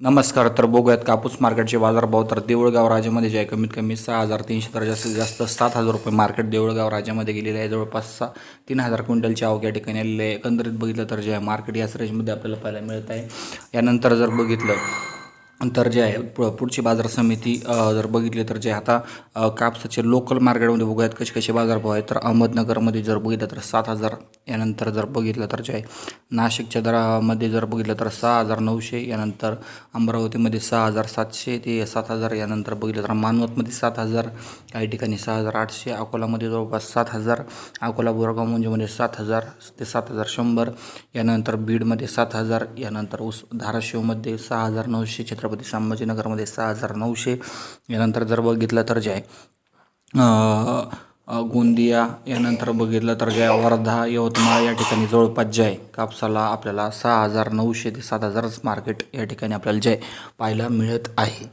नमस्कार तर बघूयात कापूस मार्केटचे बाजारभाव. तर देऊळगाव राज्यामध्ये जे आहे कमीत कमी सहा हजार तीनशे तर जास्तीत जास्त सात हजार रुपये मार्केट देऊळगाव राज्यामध्ये गेलेले आहे. जवळपास सहा तीन हजार क्विंटलची आवक या ठिकाणी आलेले आहे. एकंदरीत बघितलं तर जे आहे मार्केट याच रेंजमध्ये आपल्याला पाहायला मिळत आहे. यानंतर जर बघितलं तर जे आहे प पुढची बाजार समिती जर बघितली तर जे आता कापसाचे लोकल मार्केटमध्ये बघूयात कसे कसे बाजारभाव आहेत तर अहमदनगरमध्ये जर बघितलं तर सात हजार यानंतर जर बघितलं तर जे आहे नाशिकच्या दरामध्ये जर बघितलं तर सहा हजार नऊशे यानंतर अमरावतीमध्ये सहा हजार सातशे ते सात हजार यानंतर बघितलं तर मानवतमध्ये सात हजार काही ठिकाणी सहा हजार आठशे अकोलामध्ये जवळपास सात हजार अकोला बोरगाव मुंजेमध्ये सात हजार ते सात हजार शंभर यानंतर बीडमध्ये सात हजार यानंतर उस धाराशिवमध्ये सहा हजार नऊशे छत्रपती संभाजीनगरमध्ये सहा हजार नऊशे. यानंतर जर बघितलं तर जे आहे गोंदिया यानंतर बघितलं तर जे वर्धा यवतमाळ या ठिकाणी जवळपास जे आहे कापसाला आपल्याला सहा हजार नऊशे ते सात हजारच मार्केट या ठिकाणी आपल्याला जे पाहायला मिळत आहे.